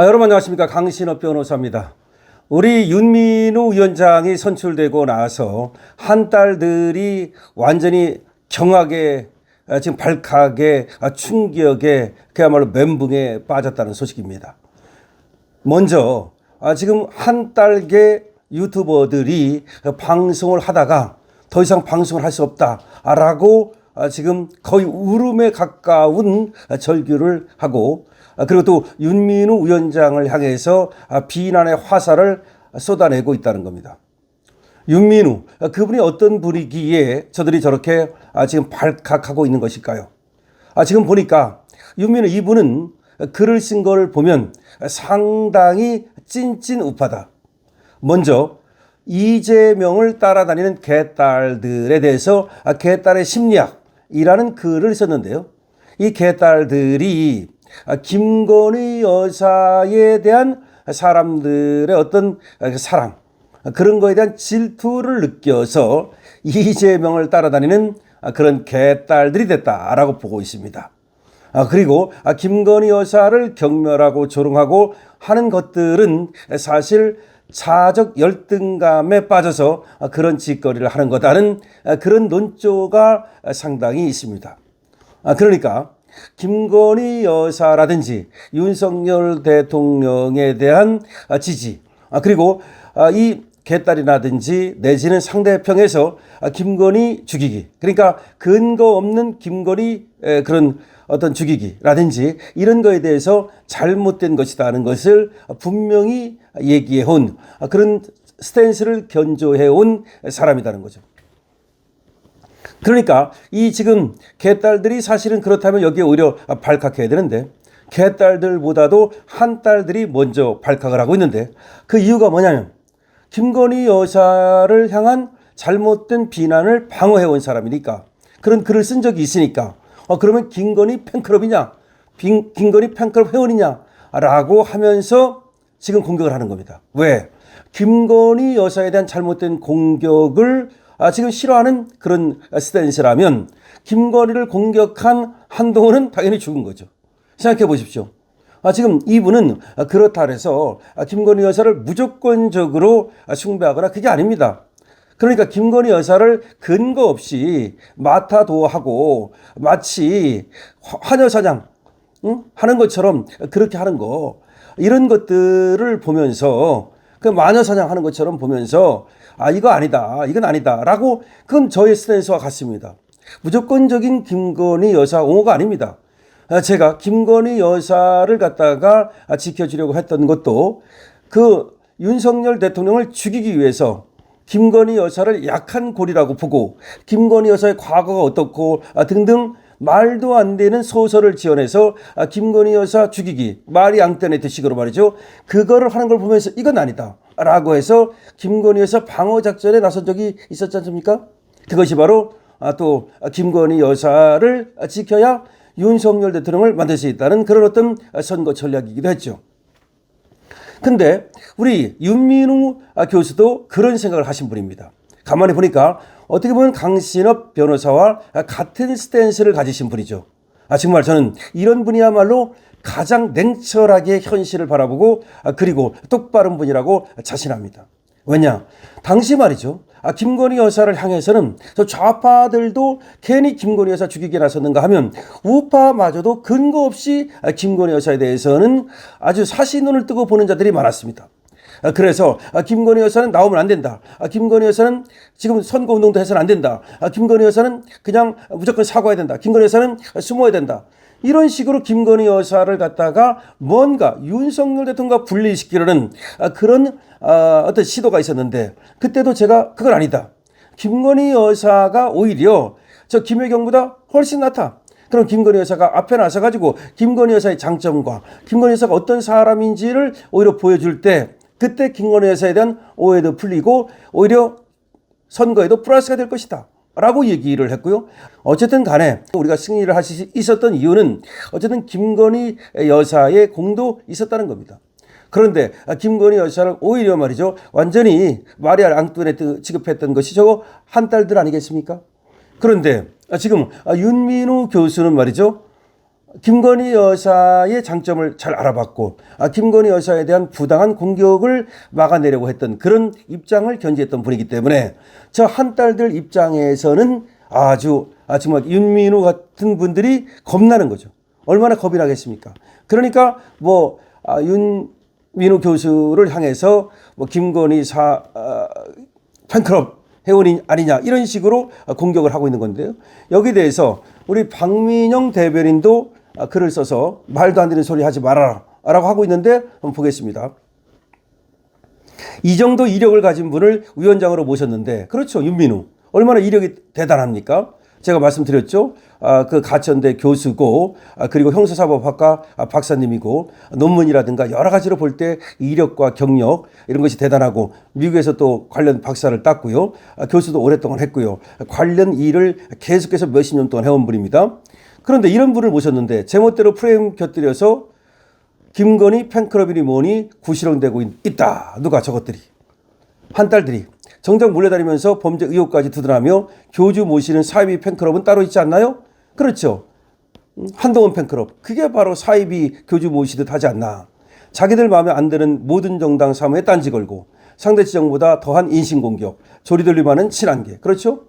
아, 여러분 안녕하십니까 강신업 변호사입니다. 우리 윤민우 위원장이 선출되고 나서 한 딸들이 완전히 경악에 아, 지금 발칵에 아, 충격에 그야말로 멘붕에 빠졌다는 소식입니다. 먼저 아, 지금 한 딸계 유튜버들이 방송을 하다가 더 이상 방송을 할 수 없다라고 아, 지금 거의 울음에 가까운 절규를 하고 아, 그리고 또 윤민우 위원장을 향해서 아, 비난의 화살을 쏟아내고 있다는 겁니다. 윤민우 아, 그분이 어떤 분이기에 저들이 저렇게 아, 지금 발칵하고 있는 것일까요? 아, 지금 보니까 윤민우 이분은 글을 쓴 걸 보면 상당히 찐찐 우파다. 먼저 이재명을 따라다니는 개딸들에 대해서 아, 개딸의 심리학이라는 글을 썼는데요. 이 개딸들이 아, 김건희 여사에 대한 사람들의 어떤 사랑 그런 거에 대한 질투를 느껴서 이재명을 따라다니는 그런 개딸들이 됐다라고 보고 있습니다. 아, 그리고 아, 김건희 여사를 경멸하고 조롱하고 하는 것들은 사실 사적 열등감에 빠져서 아, 그런 짓거리를 하는 거다는 아, 그런 논조가 상당히 있습니다. 아, 그러니까 김건희 여사라든지 윤석열 대통령에 대한 아, 지지, 아, 그리고 아, 이 개딸이라든지 내지는 상대평에서 아, 김건희 죽이기, 그러니까 근거 없는 김건희 에, 그런 어떤 죽이기라든지 이런 거에 대해서 잘못된 것이다는 것을 분명히 얘기해 온 그런 스탠스를 견조해 온 사람이라는 거죠. 그러니까 이 지금 개딸들이 사실은 그렇다면 여기에 오히려 발칵해야 되는데 개딸들보다도 한 딸들이 먼저 발칵을 하고 있는데 그 이유가 뭐냐면 김건희 여사를 향한 잘못된 비난을 방어해 온 사람이니까 그런 글을 쓴 적이 있으니까 어 그러면 김건희 팬클럽이냐 빈- 김건희 팬클럽 회원이냐 라고 하면서 지금 공격을 하는 겁니다. 왜? 김건희 여사에 대한 잘못된 공격을 아, 지금 싫어하는 그런 스탠스라면 김건희를 공격한 한동훈은 당연히 죽은 거죠. 생각해 보십시오. 아, 지금 이분은 아, 그렇다 해서 아, 김건희 여사를 무조건적으로 아, 숭배하거나 그게 아닙니다. 그러니까 김건희 여사를 근거 없이 마타도하고 마치 화- 화녀사냥 응? 하는 것처럼 그렇게 하는 거 이런 것들을 보면서 그 마녀사냥 하는 것처럼 보면서 아 이거 아니다 이건 아니다 라고 그건 저의 스탠스와 같습니다. 무조건적인 김건희 여사 옹호가 아닙니다. 아, 제가 김건희 여사를 갖다가 아, 지켜주려고 했던 것도 그 윤석열 대통령을 죽이기 위해서 김건희 여사를 약한 고리라고 보고 김건희 여사의 과거가 어떻고 아, 등등 말도 안 되는 소설을 지어내서 아, 김건희 여사 죽이기 말이 앙떼네트 식으로 말이죠. 그거를 하는 걸 보면서 이건 아니다. 라고 해서 김건희 여사 방어 작전에 나선 적이 있었지 않습니까? 그것이 바로 아, 또 김건희 여사를 지켜야 윤석열 대통령을 만들 수 있다는 그런 어떤 선거 전략이기도 했죠. 근데 우리 윤민우 아, 교수도 그런 생각을 하신 분입니다. 가만히 보니까 어떻게 보면 강신업 변호사와 같은 스탠스를 가지신 분이죠. 아, 정말 저는 이런 분이야말로 가장 냉철하게 현실을 바라보고 아, 그리고 똑바른 분이라고 자신합니다. 왜냐? 당시 말이죠. 아, 김건희 여사를 향해서는 저 좌파들도 괜히 김건희 여사 죽이게 나섰는가 하면 우파마저도 근거 없이 아, 김건희 여사에 대해서는 아주 사시 눈을 뜨고 보는 자들이 많았습니다. 아, 그래서 아, 김건희 여사는 나오면 안 된다. 아, 김건희 여사는 지금 선거 운동도 해서는 안 된다. 아, 김건희 여사는 그냥 무조건 사과해야 된다. 김건희 여사는 숨어야 된다. 이런 식으로 김건희 여사를 갖다가 뭔가 윤석열 대통령과 분리시키려는 아, 그런 아, 어떤 시도가 있었는데 그때도 제가 그건 아니다. 김건희 여사가 오히려 저 김혜경보다 훨씬 낫다. 그럼 김건희 여사가 앞에 나서 가지고 김건희 여사의 장점과 김건희 여사가 어떤 사람인지를 오히려 보여줄 때 그때 김건희 여사에 대한 오해도 풀리고 오히려 선거에도 플러스가 될 것이다. 라고 얘기를 했고요. 어쨌든 간에 우리가 승리를 할 수 있었던 이유는 어쨌든 김건희 여사의 공도 있었다는 겁니다. 그런데 김건희 여사를 오히려 말이죠. 완전히 마리아 앙뚜네 취급했던 것이 저거 한 딸들 아니겠습니까? 그런데 지금 윤민우 교수는 말이죠. 김건희 여사의 장점을 잘 알아봤고 아, 김건희 여사에 대한 부당한 공격을 막아내려고 했던 그런 입장을 견지했던 분이기 때문에 저 한 딸들 입장에서는 아주 아, 정말 윤민우 같은 분들이 겁나는 거죠. 얼마나 겁이 나겠습니까? 그러니까 뭐 아, 윤민우 교수를 향해서 뭐 김건희 사 아, 팬클럽 회원이 아니냐 이런 식으로 공격을 하고 있는 건데요. 여기 대해서 우리 박민영 대변인도 글을 써서 말도 안 되는 소리 하지 말아라 라고 하고 있는데 한번 보겠습니다. 이 정도 이력을 가진 분을 위원장으로 모셨는데 그렇죠 윤민우 얼마나 이력이 대단합니까? 제가 말씀드렸죠. 아, 그 가천대 교수고 아, 그리고 형사사법학과 아, 박사님이고 논문이라든가 여러 가지로 볼 때 이력과 경력 이런 것이 대단하고 미국에서 또 관련 박사를 땄고요. 아, 교수도 오랫동안 했고요. 관련 일을 계속해서 몇십 년 동안 해온 분입니다. 그런데 이런 분을 모셨는데 제멋대로 프레임 곁들여서 김건희 팬클럽이니 뭐니 구시렁대고 있다. 누가 저것들이. 한 딸들이. 정작 몰려다니면서 범죄 의혹까지 드러나며 교주 모시는 사이비 팬클럽은 따로 있지 않나요? 그렇죠. 음, 한동훈 팬클럽. 그게 바로 사이비 교주 모시듯 하지 않나. 자기들 마음에 안 드는 모든 정당 사무에 딴지 걸고 상대 지정보다 더한 인신공격, 조리돌림하는 친한계. 그렇죠?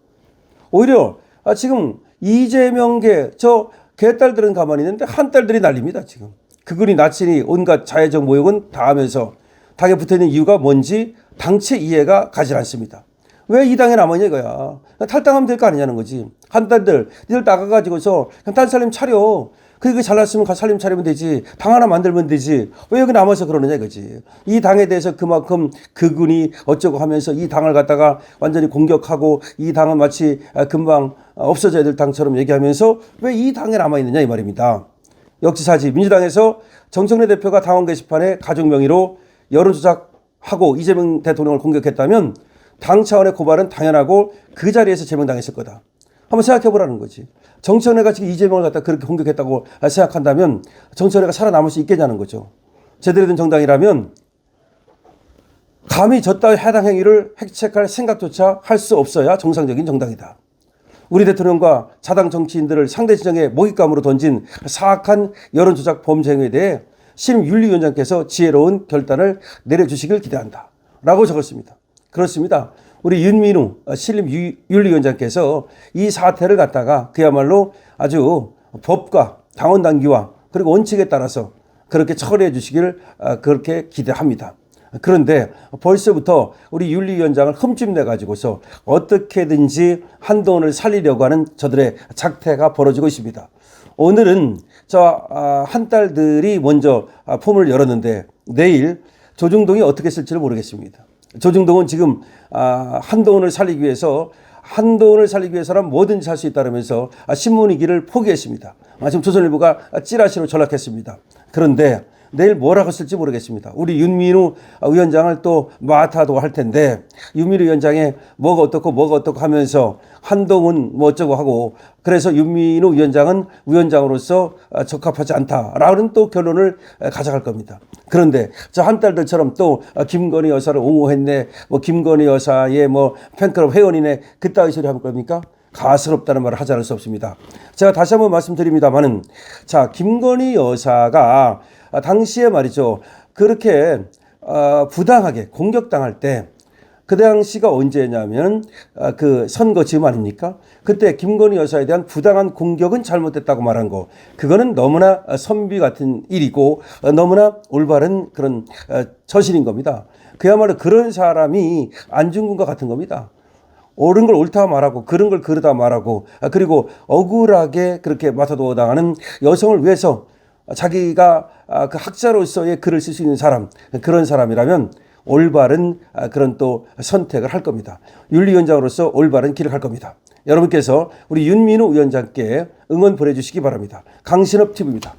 오히려 아, 지금 이재명계 저 개딸들은 가만히 있는데 한 딸들이 난립니다 지금. 그분이 나치니 온갖 자해적 모욕은 다 하면서 당에 붙어있는 이유가 뭔지 당체 이해가 가지 않습니다. 왜 이 당에 남았냐 이거야. 탈당하면 될 거 아니냐는 거지. 한 딸들, 니들 나가가지고서 그냥 딴 살림 차려. 그게 잘났으면 가 살림 차리면 되지. 당 하나 만들면 되지. 왜 여기 남아서 그러느냐 이거지. 이 당에 대해서 그만큼 그군이 어쩌고 하면서 이 당을 갖다가 완전히 공격하고 이 당은 마치 금방 없어져야 될 당처럼 얘기하면서 왜 이 당에 남아있느냐 이 말입니다. 역지사지 민주당에서 정청래 대표가 당원 게시판에 가족 명의로 여론조작하고 이재명 대통령을 공격했다면 당 차원의 고발은 당연하고 그 자리에서 제명당했을 거다. 한번 생각해 보라는 거지. 정청래가 지금 이재명을 갖다 그렇게 공격했다고 생각한다면 정청래가 살아남을 수 있겠냐는 거죠. 제대로 된 정당이라면 감히 저 따위 해당 행위를 획책할 생각조차 할 수 없어야 정상적인 정당이다. 우리 대통령과 자당 정치인들을 상대 지정의 먹잇감으로 던진 사악한 여론조작 범죄 행위에 대해 신임윤리위원장께서 지혜로운 결단을 내려주시길 기대한다. 라고 적었습니다. 그렇습니다. 우리 윤민우 신임윤리위원장께서 이 사태를 갖다가 그야말로 아주 법과 당원 당규와 그리고 원칙에 따라서 그렇게 처리해 주시기를 그렇게 기대합니다. 그런데 벌써부터 우리 윤리위원장을 흠집내 가지고서 어떻게든지 한동훈을 살리려고 하는 저들의 작태가 벌어지고 있습니다. 오늘은 저 한 딸들이 먼저 폼을 열었는데 내일 조중동이 어떻게 쓸지를 모르겠습니다. 조중동은 지금 한동훈을 살리기 위해서 한동훈을 살리기 위해서는 뭐든지 할 수 있다면서 신문이기를 포기했습니다. 지금 조선일보가 찌라시로 전락했습니다. 그런데 내일 뭐라고 쓸지 모르겠습니다. 우리 윤민우 위원장을 또 맡아도 할 텐데 윤민우 위원장의 뭐가 어떻고 뭐가 어떻고 하면서 한동훈 뭐 어쩌고 하고 그래서 윤민우 위원장은 위원장으로서 적합하지 않다라는 또 결론을 가져갈 겁니다. 그런데 저 한 딸들처럼 또 김건희 여사를 옹호했네, 뭐 김건희 여사의 뭐 팬클럽 회원이네 그따위 소리 할 겁니까? 가스럽다는 말을 하지 않을 수 없습니다. 제가 다시 한번 말씀드립니다만은 자 김건희 여사가 당시에 말이죠 그렇게 어, 부당하게 공격당할 때 그 당시가 언제냐면 그 선거 즈음 아닙니까? 그때 김건희 여사에 대한 부당한 공격은 잘못됐다고 말한 거 그거는 너무나 선비 같은 일이고 너무나 올바른 그런 처신인 겁니다. 그야말로 그런 사람이 안중근과 같은 겁니다. 옳은 걸 옳다 말하고 그런 걸 그르다 말하고 그리고 억울하게 그렇게 맡아도 당하는 여성을 위해서 자기가 그 학자로서의 글을 쓸 수 있는 사람 그런 사람이라면 올바른 그런 또 선택을 할 겁니다. 윤리위원장으로서 올바른 길을 갈 겁니다. 여러분께서 우리 윤민우 위원장께 응원 보내주시기 바랍니다. 강신업 TV입니다.